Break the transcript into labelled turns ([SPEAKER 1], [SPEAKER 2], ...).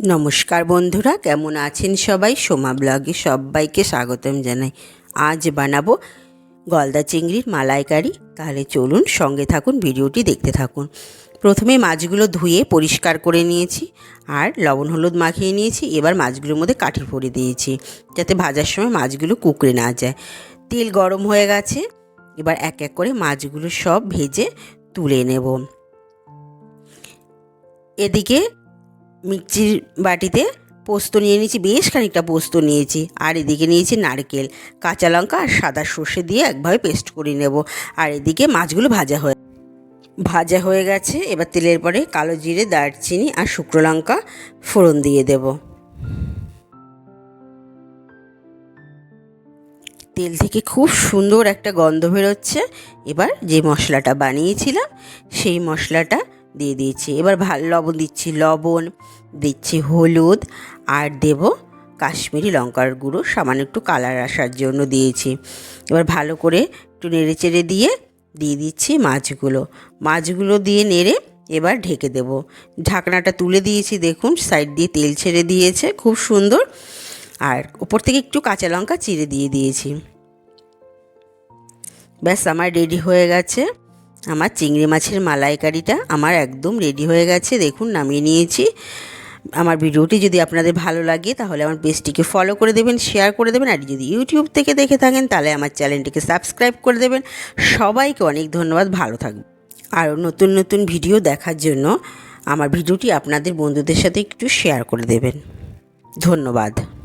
[SPEAKER 1] নমস্কার বন্ধুরা, কেমন আছেন সবাই? সোমা ব্লগে সবাইকে স্বাগতম জানাই। আজ বানাবো গলদা চিংড়ির মালাইকারি। তাহলে চলুন সঙ্গে থাকুন, ভিডিওটি দেখতে থাকুন। প্রথমে মাছগুলো ধুয়ে পরিষ্কার করে নিয়েছি, আর লবণ হলুদ মাখিয়ে নিয়েছি। এবার মাছগুলোর মধ্যে কাঠি ভরে দিয়েছি, যাতে ভাজার সময় মাছগুলো কুকড়ে না যায়। তেল গরম হয়ে গেছে, এবার এক এক করে মাছগুলো সব ভেজে তুলে নেব। এদিকে মিক্সির বাটিতে পোস্ত নিয়ে নিয়েছি, বেশ খানিকটা পোস্ত নিয়েছি। আর এদিকে নিয়েছি নারকেল, কাঁচা লঙ্কা আর সাদা সর্ষে দিয়ে একভাবে পেস্ট করে নেব। আর এদিকে মাছগুলো ভাজা হয়ে ভাজা হয়ে গেছে। এবার তেলের পরে কালো জিরে, দারচিনি আর শুকনো লঙ্কা ফোড়ন দিয়ে দেব। তেল থেকে খুব সুন্দর একটা গন্ধ বেরোচ্ছে। এবার যে মশলাটা বানিয়েছিলাম, সেই মশলাটা দিয়ে দিয়েছি। এবার ভালো লবণ দিচ্ছি লবণ, দিচ্ছি হলুদ আর দেব কাশ্মীরি লঙ্কার গুঁড়ো, সামান্য একটু কালার আসার জন্য দিয়েছি। এবার ভালো করে একটু নেড়ে চেড়ে দিয়ে দিয়ে দিচ্ছি মাছগুলো। মাছগুলো দিয়ে নেড়ে এবার ঢেকে দেব। ঢাকনাটা তুলে দিয়েছি, দেখুন, সাইড দিয়ে তেল ছেড়ে দিয়েছে, খুব সুন্দর। আর ওপর থেকে একটু কাঁচা লঙ্কা চিড়ে দিয়ে দিয়েছি। ব্যাস, আমার রেডি হয়ে গেছে। আমার চিংড়ি মাছের মালাইকারিটা আমার একদম রেডি হয়ে গেছে। দেখুন, নামিয়ে নিয়েছি। আমার ভিডিওটি যদি আপনাদের ভালো লাগে, তাহলে আমার পেজটিকে ফলো করে দেবেন শেয়ার করে দেবেন, আর যদি ইউটিউব থেকে দেখে থাকেন, তাহলে আমার চ্যানেলটিকে সাবস্ক্রাইব করে দেবেন। সবাইকে অনেক ধন্যবাদ, ভালো থাকবে আরও নতুন নতুন ভিডিও দেখার জন্য আমার ভিডিওটি আপনাদের বন্ধুদের সাথে একটু শেয়ার করে দেবেন। ধন্যবাদ।